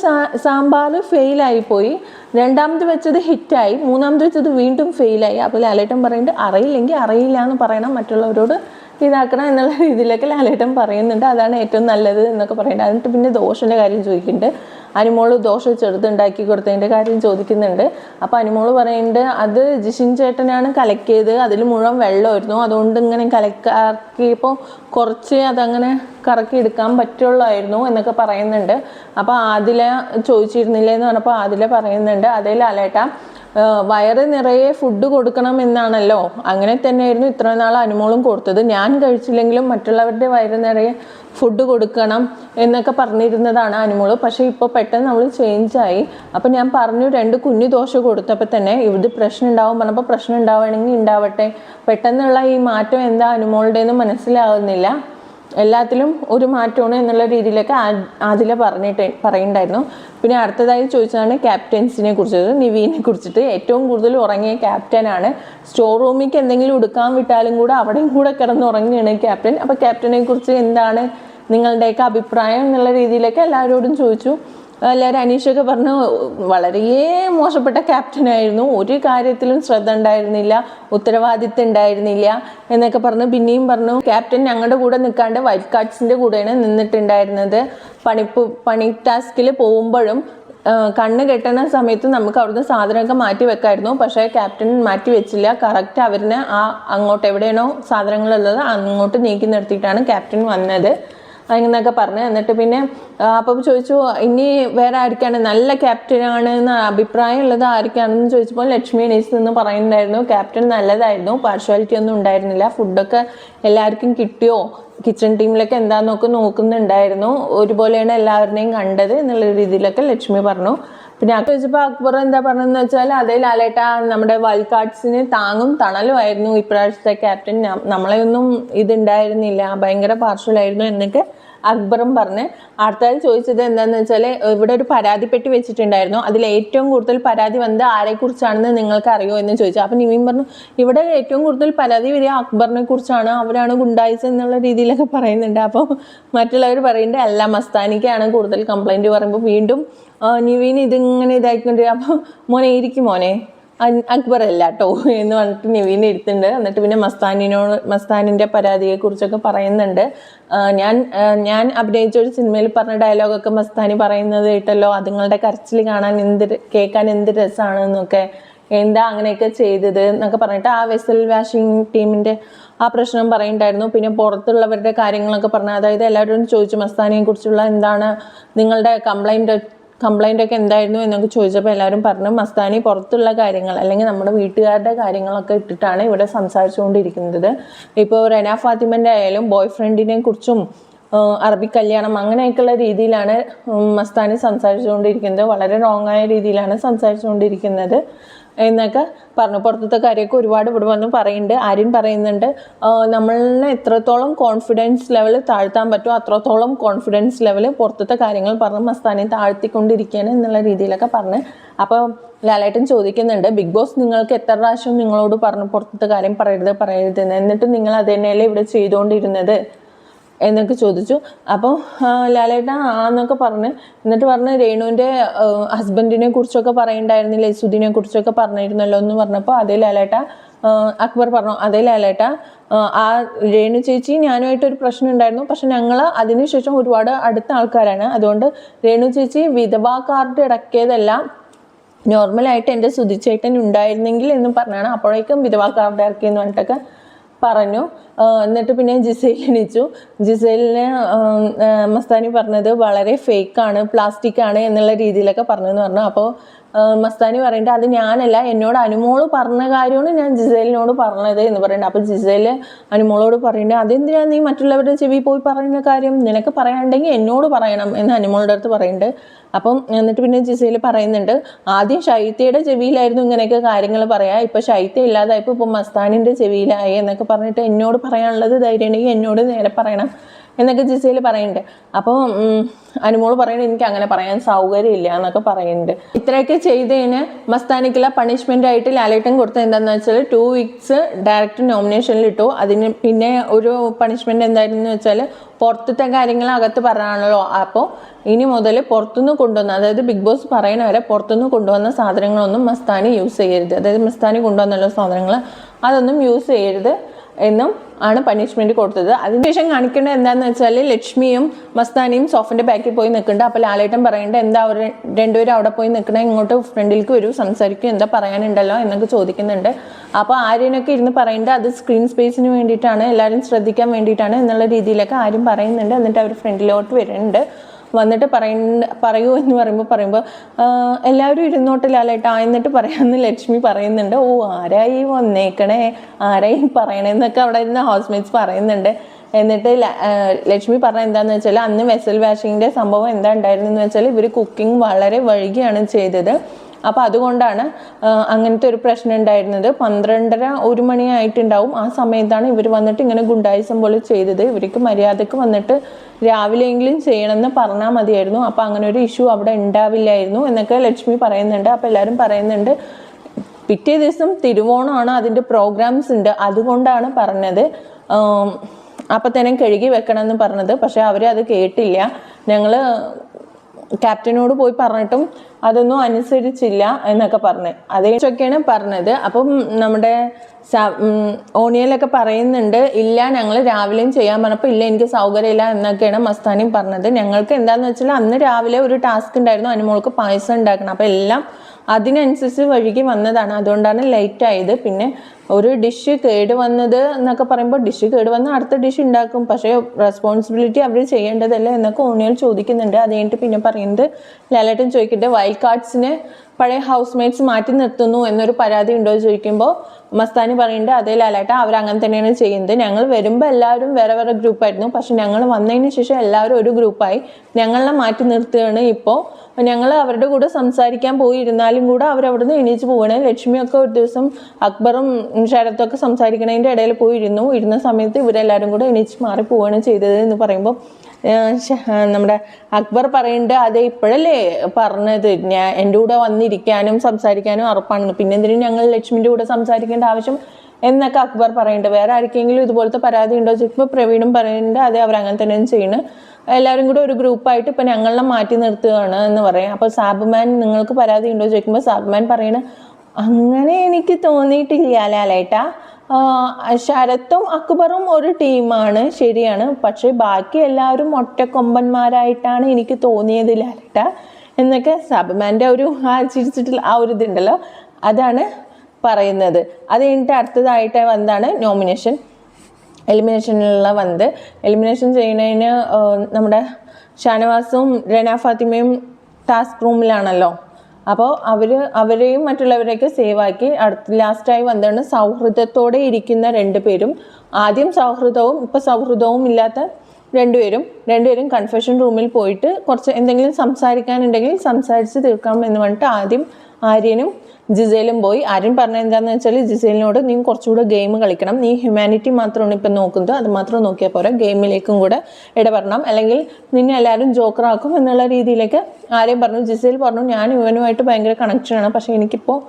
സാമ്പാർ ഫെയിലായി പോയി രണ്ടാമത് വെച്ചത് ഹിറ്റായി മൂന്നാമത് വെച്ചത് വീണ്ടും ഫെയിലായി അപ്പോൾ ലാലേട്ടൻ പറയുന്നുണ്ട് അറിയില്ലെങ്കിൽ അറിയില്ല എന്ന് പറയണം മറ്റുള്ളവരോട്. ഇതാക്കണം എന്നുള്ള രീതിയിലൊക്കെ ലാലേട്ടൻ പറയുന്നുണ്ട്. അതാണ് ഏറ്റവും നല്ലത് എന്നൊക്കെ പറയുന്നുണ്ട്. എന്നിട്ട് പിന്നെ ദോഷന്റെ കാര്യം ചോദിക്കുന്നുണ്ട്. അനിമോൾ ദോശ ചെറുതുണ്ടാക്കി കൊടുത്തതിന്റെ കാര്യം ചോദിക്കുന്നുണ്ട്. അപ്പോൾ അനുമോൾ പറയുന്നുണ്ട് അത് ജിഷിൻ ചേട്ടനാണ് കലക്കിയത് അതിൽ മുഴുവൻ വെള്ളമായിരുന്നു. അതുകൊണ്ട് ഇങ്ങനെ കലക്കാക്കിയപ്പോൾ കുറച്ച് അതങ്ങനെ കറക്കി എടുക്കാൻ പറ്റുള്ളായിരുന്നു എന്നൊക്കെ പറയുന്നുണ്ട്. അപ്പോൾ ആദില ചോദിച്ചിരുന്നില്ലേ എന്ന് പറഞ്ഞപ്പോൾ ആദില പറയുന്നുണ്ട് അതേ ലാലേട്ട വയറ് നിറയെ ഫുഡ് കൊടുക്കണം എന്നാണല്ലോ അങ്ങനെ തന്നെയായിരുന്നു ഇത്ര നാൾ അനുമോളും കൊടുത്തത്. ഞാൻ കഴിച്ചില്ലെങ്കിലും മറ്റുള്ളവരുടെ വയറ് നിറയെ ഫുഡ് കൊടുക്കണം എന്നൊക്കെ പറഞ്ഞിരുന്നതാണ് അനുമോൾ. പക്ഷേ ഇപ്പോൾ പെട്ടെന്ന് നമ്മൾ ചേഞ്ചായി അപ്പം ഞാൻ പറഞ്ഞു രണ്ട് കുഞ്ഞു ദോശ കൊടുത്തപ്പോൾ തന്നെ ഇവിടെ പ്രശ്നം ഉണ്ടാവും പറഞ്ഞപ്പോൾ പ്രശ്നം ഉണ്ടാവുകയാണെങ്കിൽ ഉണ്ടാവട്ടെ. പെട്ടെന്നുള്ള ഈ മാറ്റം എന്താ അനുമോളുടെ എന്ന് മനസ്സിലാകുന്നില്ല എല്ലാത്തിലും ഒരു മാറ്റമാണ് എന്നുള്ള രീതിയിലൊക്കെ ആദില പറഞ്ഞിട്ട് പറയുന്നുണ്ടായിരുന്നു. പിന്നെ അടുത്തതായി ചോദിച്ചതാണ് ക്യാപ്റ്റൻസിനെ കുറിച്ചത്. നിവീനെ കുറിച്ചിട്ട് ഏറ്റവും കൂടുതൽ ഉറങ്ങിയ ക്യാപ്റ്റനാണ് സ്റ്റോർ റൂമിലേക്ക് എന്തെങ്കിലും എടുക്കാൻ വിട്ടാലും കൂടെ അവിടെയും കൂടെ കിടന്ന് ഉറങ്ങുകയാണ് ക്യാപ്റ്റൻ അപ്പോൾ ക്യാപ്റ്റനെ കുറിച്ച് എന്താണ് നിങ്ങളുടെയൊക്കെ അഭിപ്രായം എന്നുള്ള രീതിയിലൊക്കെ എല്ലാവരോടും ചോദിച്ചു. എല്ലാവരും അനീഷൊക്കെ പറഞ്ഞു വളരെ മോശപ്പെട്ട ക്യാപ്റ്റനായിരുന്നു ഒരു കാര്യത്തിലും ശ്രദ്ധ ഉണ്ടായിരുന്നില്ല ഉത്തരവാദിത്തം ഉണ്ടായിരുന്നില്ല എന്നൊക്കെ പറഞ്ഞു. പിന്നെയും പറഞ്ഞു ക്യാപ്റ്റൻ ഞങ്ങളുടെ കൂടെ നിൽക്കാണ്ട് വൈറ്റ് കാർഡ്സിന്റെ കൂടെയാണ് നിന്നിട്ടുണ്ടായിരുന്നത്. പണിപ്പ് പണി ടാസ്കിൽ പോകുമ്പോഴും കണ്ണ് കെട്ടണ സമയത്ത് നമുക്ക് അവിടുന്ന് സാധനമൊക്കെ മാറ്റി വെക്കായിരുന്നു. പക്ഷേ ക്യാപ്റ്റൻ മാറ്റി വെച്ചില്ല. കറക്റ്റ് അവരിന് ആ അങ്ങോട്ട് എവിടെയാണോ സാധനങ്ങളുള്ളത് അങ്ങോട്ട് നീക്കി നിർത്തിയിട്ടാണ് ക്യാപ്റ്റൻ വന്നത്. എന്നൊക്കെ പറഞ്ഞു എന്നിട്ട് പിന്നെ അപ്പം ചോദിച്ചു ഇനി വേറെ ആർക്കാണ്? നല്ല ക്യാപ്റ്റനാണ് എന്ന അഭിപ്രായം ഉള്ളത് ആർക്കാണെന്ന് ചോദിച്ചപ്പോൾ ലക്ഷ്മി എണീസ് എന്ന് പറയുന്നുണ്ടായിരുന്നു ക്യാപ്റ്റൻ നല്ലതായിരുന്നു പാർഷ്വാലിറ്റി ഒന്നും ഉണ്ടായിരുന്നില്ല ഫുഡൊക്കെ എല്ലാവർക്കും കിട്ടിയോ? കിച്ചൺ ടീമിലൊക്കെ എന്താന്നൊക്കെ നോക്കുന്നുണ്ടായിരുന്നു. ഒരുപോലെയാണ് എല്ലാവരുടെയും കണ്ടത് എന്നുള്ള രീതിയിലൊക്കെ ലക്ഷ്മി പറഞ്ഞു. പിന്നെ അത് വെച്ചപ്പോൾ അക്ബർ എന്താ പറഞ്ഞതെന്ന് വെച്ചാൽ അതേ ലാലേട്ട നമ്മുടെ വൈൽഡ് താങ്ങും തണലുമായിരുന്നു ഇപ്രാവശ്യത്തെ ക്യാപ്റ്റൻ നമ്മളെയൊന്നും ഇതുണ്ടായിരുന്നില്ല. ഭയങ്കര പാർശ്വലായിരുന്നു എന്നൊക്കെ അക്ബറും പറഞ്ഞ് അടുത്തത് ചോദിച്ചത് എന്താണെന്ന് വെച്ചാൽ ഇവിടെ ഒരു പരാതിപ്പെട്ടി വെച്ചിട്ടുണ്ടായിരുന്നു. അതിൽ ഏറ്റവും കൂടുതൽ പരാതി വന്നത് ആരെക്കുറിച്ചാണെന്ന് നിങ്ങൾക്ക് അറിയോ എന്ന് ചോദിച്ചു. അപ്പം നിവീൻ പറഞ്ഞു ഇവിടെ ഏറ്റവും കൂടുതൽ പരാതി വരിക അക്ബറിനെ കുറിച്ചാണ്. അവരാണ് ഗുണ്ടായിസ് എന്നുള്ള രീതിയിലൊക്കെ പറയുന്നുണ്ട്. അപ്പോൾ മറ്റുള്ളവർ പറയുന്നുണ്ട് അല്ല മസ്താനിക്കാണ് കൂടുതൽ കംപ്ലൈന്റ് പറയുമ്പോൾ വീണ്ടും നിവീൻ ഇതിങ്ങനെ ഇതായിക്കൊണ്ട് അപ്പോൾ മോനെ ഇരിക്കും മോനെ. അക്ബർ അല്ല കേട്ടോ എന്ന് പറഞ്ഞിട്ട് നിവീൻ എടുത്തിട്ടുണ്ട്. എന്നിട്ട് പിന്നെ മസ്താനിനോട് മസ്താനിന്റെ പരാതിയെക്കുറിച്ചൊക്കെ പറയുന്നുണ്ട്. ഞാൻ ഞാൻ അഭിനയിച്ച ഒരു സിനിമയിൽ പറഞ്ഞ ഡയലോഗൊക്കെ മസ്താനി പറയുന്നത് കേട്ടല്ലോ. അതുങ്ങളുടെ കരച്ചിൽ കാണാൻ എന്ത് കേൾക്കാൻ എന്ത് രസമാണ് എന്നൊക്കെ. എന്താ അങ്ങനെയൊക്കെ ചെയ്തത് എന്നൊക്കെ പറഞ്ഞിട്ട് ആ വെസൽ വാഷിംഗ് ടീമിന്റെ ആ പ്രശ്നം പറയുന്നുണ്ടായിരുന്നു. പിന്നെ പുറത്തുള്ളവരുടെ കാര്യങ്ങളൊക്കെ പറഞ്ഞു അതായത് എല്ലാവരോടും ചോദിച്ചു മസ്താനിയെ കുറിച്ചുള്ള എന്താണ് നിങ്ങളുടെ കംപ്ലൈന്റ് കംപ്ലൈന്റ് ഒക്കെ എന്തായിരുന്നു എന്നൊക്കെ ചോദിച്ചപ്പോൾ എല്ലാവരും പറഞ്ഞു മസ്താനി പുറത്തുള്ള കാര്യങ്ങൾ അല്ലെങ്കിൽ നമ്മുടെ വീട്ടുകാരുടെ കാര്യങ്ങളൊക്കെ ഇട്ടിട്ടാണ് ഇവിടെ സംസാരിച്ചുകൊണ്ടിരിക്കുന്നത്. ഇപ്പോൾ റെന ഫാത്തിമന്റെ ആയാലും ബോയ് ഫ്രണ്ടിനെ കുറിച്ചും അറബി കല്യാണം അങ്ങനെയൊക്കെയുള്ള രീതിയിലാണ് മസ്താനി സംസാരിച്ചുകൊണ്ടിരിക്കുന്നത്. വളരെ റോങ് ആയ രീതിയിലാണ് സംസാരിച്ചുകൊണ്ടിരിക്കുന്നത്. എന്നൊക്കെ പറഞ്ഞു. പുറത്തത്തെ കാര്യമൊക്കെ ഒരുപാട് ഇവിടെ വന്ന് പറയുന്നുണ്ട്. ആര്യൻ പറയുന്നുണ്ട് നമ്മളെ എത്രത്തോളം കോൺഫിഡൻസ് ലെവൽ താഴ്ത്താൻ പറ്റുമോ അത്രത്തോളം കോൺഫിഡൻസ് ലെവൽ പുറത്തത്തെ കാര്യങ്ങൾ പറഞ്ഞ് മസ്താനെ താഴ്ത്തിക്കൊണ്ടിരിക്കുകയാണ് എന്നുള്ള രീതിയിലൊക്കെ പറഞ്ഞ്. അപ്പോൾ ലാലേട്ടൻ ചോദിക്കുന്നുണ്ട് ബിഗ് ബോസ് നിങ്ങൾക്ക് എത്ര പ്രാവശ്യം നിങ്ങളോട് പറഞ്ഞു പുറത്തത്തെ കാര്യം പറയരുത് പറയരുത് എന്നിട്ട് നിങ്ങൾ അത് തന്നെയല്ലേ ഇവിടെ ചെയ്തുകൊണ്ടിരുന്നത്? എന്നൊക്കെ ചോദിച്ചു. അപ്പോൾ ലാലേട്ട ആന്നൊക്കെ പറഞ്ഞ്. എന്നിട്ട് പറഞ്ഞ് രേണുവിന്റെ ഹസ്ബൻഡിനെ കുറിച്ചൊക്കെ പറയണ്ടായിരുന്നില്ലേ സുധിനെ കുറിച്ചൊക്കെ പറഞ്ഞിരുന്നല്ലോ എന്ന് പറഞ്ഞപ്പോൾ അതേ ലാലേട്ട അക്ബർ പറഞ്ഞു അതേ ലാലേട്ട ആ, രേണു ചേച്ചി ഞാനുമായിട്ടൊരു പ്രശ്നം ഉണ്ടായിരുന്നു. പക്ഷെ ഞങ്ങൾ അതിനുശേഷം ഒരുപാട് അടുത്ത ആൾക്കാരാണ്. അതുകൊണ്ട് രേണു ചേച്ചി വിധവാ കാർഡ് ഇറക്കിയതെല്ലാം നോർമലായിട്ട് എന്റെ സുധിച്ചേട്ടൻ ഉണ്ടായിരുന്നെങ്കിൽ എന്ന് പറഞ്ഞാണ് അപ്പോഴേക്കും വിധവാ കാർഡ് ഇറക്കിയെന്ന് പറഞ്ഞിട്ടൊക്കെ പറഞ്ഞു. എന്നിട്ട് പിന്നെ ജിസൈൽ എണീച്ചു. ജിസൈലിന് മസ്താനി പറഞ്ഞത് വളരെ ഫേക്കാണ് പ്ലാസ്റ്റിക് ആണ് എന്നുള്ള രീതിയിലൊക്കെ പറഞ്ഞു. എന്ന് പറഞ്ഞു അപ്പോൾ മസ്താനി പറയണ്ട അത് ഞാനല്ല എന്നോട് അനുമോൾ പറഞ്ഞ കാര്യമാണ് ഞാൻ ജിസൈലിനോട് പറഞ്ഞത് എന്ന് പറയുന്നത് അപ്പോൾ ജിസൈൽ അനുമോളോട് പറയുന്നത് അതെന്തിനാ നീ മറ്റുള്ളവരുടെ ചെവി പോയി പറയുന്ന കാര്യം? നിനക്ക് പറയാനുണ്ടെങ്കിൽ എന്നോട് പറയണം എന്ന് അനുമോളുടെ അടുത്ത് പറയുന്നുണ്ട്. അപ്പം എന്നിട്ട് പിന്നെ ജിസയിൽ പറയുന്നുണ്ട് ആദ്യം ഷൈത്യയുടെ ചെവിയിലായിരുന്നു ഇങ്ങനെയൊക്കെ കാര്യങ്ങൾ പറയാ ഇപ്പം ശൈത്യ ഇല്ലാതായപ്പോൾ ഇപ്പം മസ്താനിന്റെ ചെവിയിലായി എന്നൊക്കെ പറഞ്ഞിട്ട് എന്നോട് പറയാനുള്ളത് ധൈര്യമുണ്ടെങ്കിൽ എന്നോട് നേരെ പറയണം എന്നൊക്കെ ജിസയിൽ പറയുന്നുണ്ട് അപ്പോൾ അനുമോൾ പറയുന്നത് എനിക്ക് അങ്ങനെ പറയാൻ സൗകര്യമില്ല എന്നൊക്കെ പറയുന്നുണ്ട് ഇത്രയൊക്കെ ചെയ്തതിന് മസ്താനിക്കുള്ള പണിഷ്മെന്റ് ആയിട്ട് ലാലേട്ടൻ കൊടുത്തത് എന്താണെന്ന് വെച്ചാൽ ടു വീക്സ് ഡയറക്റ്റ് നോമിനേഷനിൽ ഇട്ടു അതിന് പിന്നെ ഒരു പണിഷ്മെന്റ് എന്തായിരുന്നു വെച്ചാൽ പുറത്തത്തെ കാര്യങ്ങൾ അകത്ത് പറയാണല്ലോ. അപ്പോൾ ഇനി മുതൽ പുറത്തുനിന്ന് കൊണ്ടുവന്ന അതായത് ബിഗ് ബോസ് പറയണ വരെ പുറത്തുനിന്ന് കൊണ്ടുവന്ന സാധനങ്ങളൊന്നും മസ്താനി യൂസ് ചെയ്യരുത്. അതായത് മസ്താനി കൊണ്ടുവന്നല്ലോ സാധനങ്ങൾ അതൊന്നും യൂസ് ചെയ്യരുത്. എന്നും ആണ് പണിഷ്മെന്റ് കൊടുത്തത്. അതിനുശേഷം കാണിക്കേണ്ടത് എന്താന്ന് വെച്ചാൽ ലക്ഷ്മിയും മസ്താനിയും സോഫിന്റെ ബാക്കിൽ പോയി നിൽക്കുന്നുണ്ട്. അപ്പോൾ ലാലേട്ടൻ പറയേണ്ടത് എന്താ അവർ രണ്ടുപേരും അവിടെ പോയി നിൽക്കണേ ഇങ്ങോട്ട് ഫ്രണ്ടിലേക്ക് വരൂ സംസാരിക്കും എന്താ പറയാനുണ്ടല്ലോ എന്നൊക്കെ ചോദിക്കുന്നുണ്ട്. അപ്പോൾ ആര്യനൊക്കെ ഇരുന്ന് പറയേണ്ടത് അത് സ്ക്രീൻ സ്പേസിന് വേണ്ടിയിട്ടാണ് എല്ലാവരും ശ്രദ്ധിക്കാൻ വേണ്ടിയിട്ടാണ് എന്നുള്ള രീതിയിലൊക്കെ ആരും പറയുന്നുണ്ട്. എന്നിട്ട് അവർ ഫ്രണ്ടിലോട്ട് വരുന്നുണ്ട്. വന്നിട്ട് പറയ പറയൂ എന്ന് പറയുമ്പോൾ പറയുമ്പോൾ എല്ലാവരും ഇരുന്നോട്ട് ആ എന്നിട്ട് പറയാമെന്ന് ലക്ഷ്മി പറയുന്നുണ്ട്. ഓ ആരായി വന്നേക്കണേ? ആരായി പറയണേന്നൊക്കെ അവിടെ ഇരുന്ന് ഹൗസ്മേറ്റ്സ് പറയുന്നുണ്ട്. എന്നിട്ട് ലക്ഷ്മി പറഞ്ഞ എന്താന്ന് വെച്ചാൽ അന്ന് വെസൽ വാഷിങ്ങിന്റെ സംഭവം എന്താ ഉണ്ടായിരുന്നെന്ന് വെച്ചാൽ ഇവർ കുക്കിംഗ് വളരെ വൈകിയാണ് ചെയ്തത്. അപ്പോൾ അതുകൊണ്ടാണ് അങ്ങനത്തെ ഒരു പ്രശ്നം ഉണ്ടായിരുന്നത്. പന്ത്രണ്ടര ഒരു മണിയായിട്ടുണ്ടാവും ആ സമയത്താണ് ഇവർ വന്നിട്ട് ഇങ്ങനെ ഗുണ്ടായിസം പോലെ ചെയ്തത്. ഇവർക്ക് മര്യാദയ്ക്ക് വന്നിട്ട് രാവിലെയെങ്കിലും ചെയ്യണമെന്ന് പറഞ്ഞാൽ മതിയായിരുന്നു. അപ്പോൾ അങ്ങനെ ഒരു ഇഷ്യൂ അവിടെ ഉണ്ടാവില്ലായിരുന്നു എന്നൊക്കെ ലക്ഷ്മി പറയുന്നുണ്ട്. അപ്പോൾ എല്ലാവരും പറയുന്നുണ്ട് പിറ്റേ ദിവസം തിരുവോണമാണ് അതിന്റെ പ്രോഗ്രാംസ് ഉണ്ട്. അതുകൊണ്ടാണ് പറഞ്ഞത്. അപ്പത്തേനും കഴുകി വെക്കണം എന്ന് പറഞ്ഞത്. പക്ഷേ അവർ അത് കേട്ടില്ല. ഞങ്ങൾ ക്യാപ്റ്റനോട് പോയി പറഞ്ഞിട്ടും അതൊന്നും അനുസരിച്ചില്ല എന്നൊക്കെ പറഞ്ഞ്. അതേച്ചൊക്കെയാണ് പറഞ്ഞത്. അപ്പം നമ്മുടെ ഓണിയലൊക്കെ പറയുന്നുണ്ട് ഇല്ല ഞങ്ങൾ രാവിലെയും ചെയ്യാൻ പറഞ്ഞപ്പോൾ ഇല്ല എനിക്ക് സൗകര്യമില്ല എന്നൊക്കെയാണ് മസ്താനിയും പറഞ്ഞത്. ഞങ്ങൾക്ക് എന്താണെന്ന് വെച്ചാൽ അന്ന് രാവിലെ ഒരു ടാസ്ക് ഉണ്ടായിരുന്നു അനുമോൾക്ക് പായസം ഉണ്ടാക്കണം. അപ്പം എല്ലാം അതിനനുസരിച്ച് വഴുകി വന്നതാണ്. അതുകൊണ്ടാണ് ലേറ്റ് ആയത്. പിന്നെ ഒരു ഡിഷ് കേട് വന്നത് എന്നൊക്കെ പറയുമ്പോൾ ഡിഷ് കേട് വന്നാൽ അടുത്ത ഡിഷ് ഉണ്ടാക്കും. പക്ഷേ റെസ്പോൺസിബിലിറ്റി അവർ ചെയ്യേണ്ടതല്ലേ എന്നൊക്കെ ഓണിയൽ ചോദിക്കുന്നുണ്ട്. അത് കഴിഞ്ഞിട്ട് പിന്നെ പറയുന്നത് ലാലേട്ടൻ ചോദിക്കട്ടെ വൈൽഡ് കാർഡ്സിനെ പഴയ ഹൗസ് മേറ്റ്സ് മാറ്റി നിർത്തുന്നു എന്നൊരു പരാതി ഉണ്ടോ എന്ന് ചോദിക്കുമ്പോൾ മസ്താനി പറയുന്നുണ്ട് അതേ ലാലേട്ട അവർ അങ്ങനെ തന്നെയാണ് ചെയ്യുന്നത്. ഞങ്ങൾ വരുമ്പോൾ എല്ലാവരും വേറെ വേറെ ഗ്രൂപ്പായിരുന്നു പക്ഷെ ഞങ്ങൾ വന്നതിന് ശേഷം എല്ലാവരും ഒരു ഗ്രൂപ്പായി ഞങ്ങളെ മാറ്റി നിർത്തുകയാണ് ഇപ്പോൾ ഞങ്ങൾ അവരുടെ കൂടെ സംസാരിക്കാൻ പോയിരുന്നാലും കൂടെ അവരവിടുന്ന് എണീച്ച് പോവുകയാണ്. ലക്ഷ്മിയൊക്കെ ഒരു ദിവസം അക്ബറും ശരത്തൊക്കെ സംസാരിക്കണതിന്റെ ഇടയിൽ പോയി ഇരുന്നു ഇരുന്ന സമയത്ത് ഇവരെല്ലാവരും കൂടെ എണീച്ച് മാറി പോവുകയാണ് ചെയ്തത് എന്ന് പറയുമ്പോൾ നമ്മുടെ അക്ബർ പറയുന്നുണ്ട് അതെ ഇപ്പോഴല്ലേ പറഞ്ഞത്. ഞാൻ എന്റെ കൂടെ വന്നിരിക്കാനും സംസാരിക്കാനും ഉറപ്പാണെന്ന്. പിന്നെ എന്തിനും ഞങ്ങൾ ലക്ഷ്മിന്റെ കൂടെ സംസാരിക്കേണ്ട ആവശ്യം എന്നൊക്കെ അക്ബർ പറയുന്നുണ്ട്. വേറെ ആർക്കെങ്കിലും ഇതുപോലത്തെ പരാതി ഉണ്ടോ? ചോദിക്കുമ്പോൾ പ്രവീണും പറയുന്നുണ്ട് അതെ അങ്ങനെ തന്നെ ചെയ്യുന്നത് എല്ലാവരും കൂടെ ഒരു ഗ്രൂപ്പായിട്ട് ഇപ്പം ഞങ്ങളെ മാറ്റി നിർത്തുകയാണ് എന്ന് പറയും. അപ്പോൾ സാബുമാൻ നിങ്ങൾക്ക് പരാതി ഉണ്ടോ? ചോദിക്കുമ്പോൾ സാബുമാൻ പറയണ അങ്ങനെ എനിക്ക് തോന്നിയിട്ടില്ല ലാലേട്ടാ. ശരത്തും അക്ബറും ഒരു ടീമാണ്. ശരിയാണ്. പക്ഷേ ബാക്കി എല്ലാവരും ഒറ്റക്കൊമ്പന്മാരായിട്ടാണ് എനിക്ക് തോന്നിയത് ലാലേട്ട. എന്നൊക്കെ സബമാന്റെ ഒരു ആ ചിരിച്ചിട്ടുള്ള ആ ഒരു ഇതുണ്ടല്ലോ. അതാണ് പറയുന്നത്. അത് കഴിഞ്ഞിട്ട് അടുത്തതായിട്ട് വന്നതാണ് നോമിനേഷൻ എലിമിനേഷനിലുള്ള വന്ത് എലിമിനേഷൻ ചെയ്യുന്നതിന് നമ്മുടെ ഷാനവാസും റെന ഫാത്തിമയും ടാസ്ക് റൂമിലാണല്ലോ അപ്പോൾ അവർ അവരെയും മറ്റുള്ളവരെയൊക്കെ സേവാക്കി അടുത്ത ലാസ്റ്റായി വന്നതാണ് സൗഹൃദത്തോടെ ഇരിക്കുന്ന രണ്ട് പേരും. ആദ്യം സൗഹൃദവും ഇപ്പോൾ സൗഹൃദവും ഇല്ലാത്ത രണ്ടുപേരും രണ്ടുപേരും കൺഫെഷൻ റൂമിൽ പോയിട്ട് കുറച്ച് എന്തെങ്കിലും സംസാരിക്കാനുണ്ടെങ്കിൽ സംസാരിച്ച് തീർക്കാം എന്ന് പറഞ്ഞിട്ട് ആദ്യം ആര്യനും ജിസേലും പോയി. ആര്യൻ പറഞ്ഞ എന്താണെന്ന് വെച്ചാൽ ജിസേലിനോട് നീ കുറച്ചുകൂടെ ഗെയിം കളിക്കണം. നീ ഹ്യൂമാനിറ്റി മാത്രമാണ് ഇപ്പം നോക്കുന്നത്. അത് മാത്രം നോക്കിയാൽ പോരാ. ഗെയിമിലേക്കും കൂടെ ഇടപെടണം. അല്ലെങ്കിൽ നിന്നെ എല്ലാവരും ജോക്കറാക്കും എന്നുള്ള രീതിയിലേക്ക് ആരെയും പറഞ്ഞു. ജിസേൽ പറഞ്ഞു ഞാൻ ഇവനുമായിട്ട് ഭയങ്കര കണക്ഷനാണ് പക്ഷേ എനിക്കിപ്പോൾ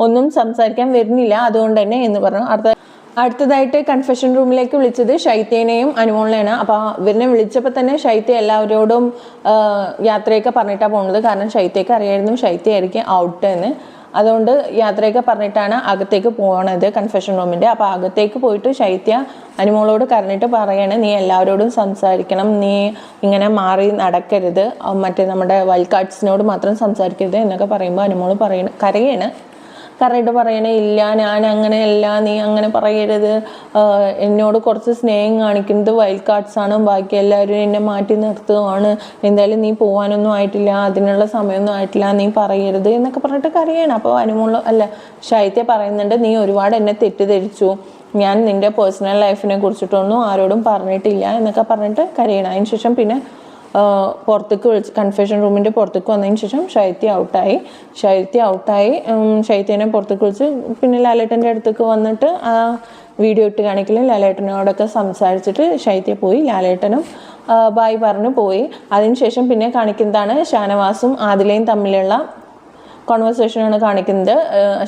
ഒന്നും സംസാരിക്കാൻ വരുന്നില്ല. അതുകൊണ്ട് തന്നെ എന്ന് പറഞ്ഞു. അടുത്ത അടുത്തതായിട്ട് കൺഫെഷൻ റൂമിലേക്ക് വിളിച്ചത് ഷൈത്തേനെയും അനുമോളിനെയാണ്. അപ്പോൾ ഇവരിനെ വിളിച്ചപ്പോൾ തന്നെ ശൈത്യ എല്ലാവരോടും യാത്രയൊക്കെ പറഞ്ഞിട്ടാണ് പോകുന്നത് കാരണം ശൈത്യക്ക് അറിയായിരുന്നു ഷൈത്യ ആയിരിക്കും ഔട്ട് എന്ന്. അതുകൊണ്ട് യാത്രയൊക്കെ പറഞ്ഞിട്ടാണ് അകത്തേക്ക് പോകണത് കൺഫെഷൻ റൂമിന്റെ അപ്പോൾ അകത്തേക്ക് പോയിട്ട് ശൈത്യ അനുമോളോട് കരഞ്ഞിട്ട് പറയാണ് നീ എല്ലാവരോടും സംസാരിക്കണം. നീ ഇങ്ങനെ മാറി നടക്കരുത്. മറ്റേ നമ്മുടെ വൈൽഡ് കാർഡ്സിനോട് മാത്രം സംസാരിക്കരുത് എന്നൊക്കെ പറയുമ്പോൾ അനുമോൾ പറയണ കരയാണ്. കറയിട്ട് പറയണേ ഇല്ല ഞാൻ അങ്ങനെയല്ല നീ അങ്ങനെ പറയരുത്. എന്നോട് കുറച്ച് സ്നേഹം കാണിക്കുന്നത് വൈൽഡ് കാർഡ്സ് ആണ്. ബാക്കി എല്ലാവരും എന്നെ മാറ്റി നിർത്തുകയാണ് എന്തായാലും നീ പോകാനൊന്നും ആയിട്ടില്ല. അതിനുള്ള സമയമൊന്നും ആയിട്ടില്ല. നീ പറയരുത് എന്നൊക്കെ പറഞ്ഞിട്ട് കരയാണ്. അപ്പോൾ അനുമുള്ള അല്ല ശൈത്യ പറയുന്നുണ്ട് നീ ഒരുപാട് എന്നെ തെറ്റിദ്ധരിച്ചു. ഞാൻ നിന്റെ പേഴ്സണൽ ലൈഫിനെ കുറിച്ചിട്ടൊന്നും ആരോടും പറഞ്ഞിട്ടില്ല എന്നൊക്കെ പറഞ്ഞിട്ട് കരയണം. അതിന് ശേഷം പിന്നെ പുറത്തേക്ക് വിളിച്ച് കൺഫെഷൻ റൂമിന്റെ പുറത്തേക്ക് വന്നതിന് ശേഷം ശൈത്യ ഔട്ടായി ശൈത്യ ഔട്ടായി ശൈത്യനെ പുറത്തേക്ക് വിളിച്ച് പിന്നെ ലാലേട്ടന്റെ അടുത്തേക്ക് വന്നിട്ട് ആ വീഡിയോ ഇട്ട് കാണിക്കലും ലാലേട്ടനോടൊക്കെ സംസാരിച്ചിട്ട് ശൈത്യ പോയി ലാലേട്ടനും ബായ് പറഞ്ഞു പോയി. അതിനുശേഷം പിന്നെ കാണിക്കുന്നതാണ് ഷാനവാസും ആദിലയും തമ്മിലുള്ള കോൺവെർസേഷനാണ് കാണിക്കുന്നത്.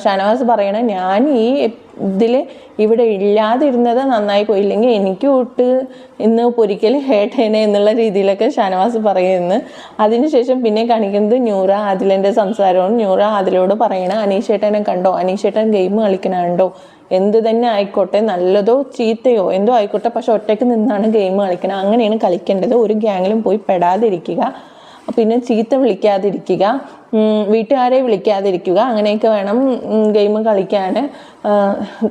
ഷാനവാസ് പറയണേ ഞാൻ ഈ ഇതിൽ ഇവിടെ ഇല്ലാതിരുന്നത് നന്നായി പോയില്ലെങ്കിൽ എനിക്ക് വിട്ട് ഇന്ന് പൊരിക്കൽ ഹേട്ടേനെ എന്നുള്ള രീതിയിലൊക്കെ ഷാനവാസ് പറയുന്നു. അതിനുശേഷം പിന്നെ കാണിക്കുന്നത് ന്യൂറ ആദിലിന്റെ സംസാരവും ന്യൂറ ആദിലോട് പറയണ അനീഷേട്ടനെ കണ്ടോ? അനീഷേട്ടൻ ഗെയിം കളിക്കണുണ്ടോ? എന്ത് തന്നെ ആയിക്കോട്ടെ നല്ലതോ ചീത്തയോ എന്തോ ആയിക്കോട്ടെ പക്ഷെ ഒറ്റയ്ക്ക് നിന്നാണ് ഗെയിം കളിക്കണം. അങ്ങനെയാണ് കളിക്കേണ്ടത്. ഒരു ഗ്യാങ്ങിലും പോയി പെടാതിരിക്കുക. പിന്നെ ചീത്ത വിളിക്കാതിരിക്കുക വീട്ടുകാരെ വിളിക്കാതിരിക്കുക അങ്ങനെയൊക്കെ വേണം ഗെയിം കളിക്കാൻ.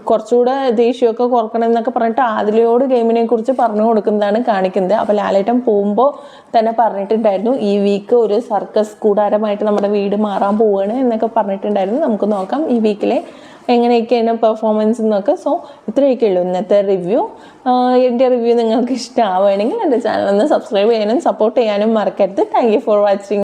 കുറച്ചുകൂടെ ദേഷ്യമൊക്കെ കുറക്കണം എന്നൊക്കെ പറഞ്ഞിട്ട് ആദിലയോട് ഗെയിമിനെ കുറിച്ച് പറഞ്ഞു കൊടുക്കുന്നതാണ് കാണിക്കുന്നത്. അപ്പോൾ ലാലേട്ടൻ പോകുമ്പോൾ തന്നെ പറഞ്ഞിട്ടുണ്ടായിരുന്നു ഈ വീക്ക് ഒരു സർക്കസ് കൂടാരമായിട്ട് നമ്മുടെ വീട് മാറാൻ പോവുകയാണ് എന്നൊക്കെ പറഞ്ഞിട്ടുണ്ടായിരുന്നു. നമുക്ക് നോക്കാം ഈ വീക്കിലെ എങ്ങനെയൊക്കെയാണ് പെർഫോമൻസ് എന്നൊക്കെ. സോ ഇത്രയൊക്കെ ഉള്ളൂ ഇന്നത്തെ റിവ്യൂ എന്റെ റിവ്യൂ നിങ്ങൾക്ക് ഇഷ്ടമാവുകയാണെങ്കിൽ എന്റെ ചാനൽ ഒന്ന് സബ്സ്ക്രൈബ് ചെയ്യാനും സപ്പോർട്ട് ചെയ്യാനും മറക്കരുത്. Thank you for watching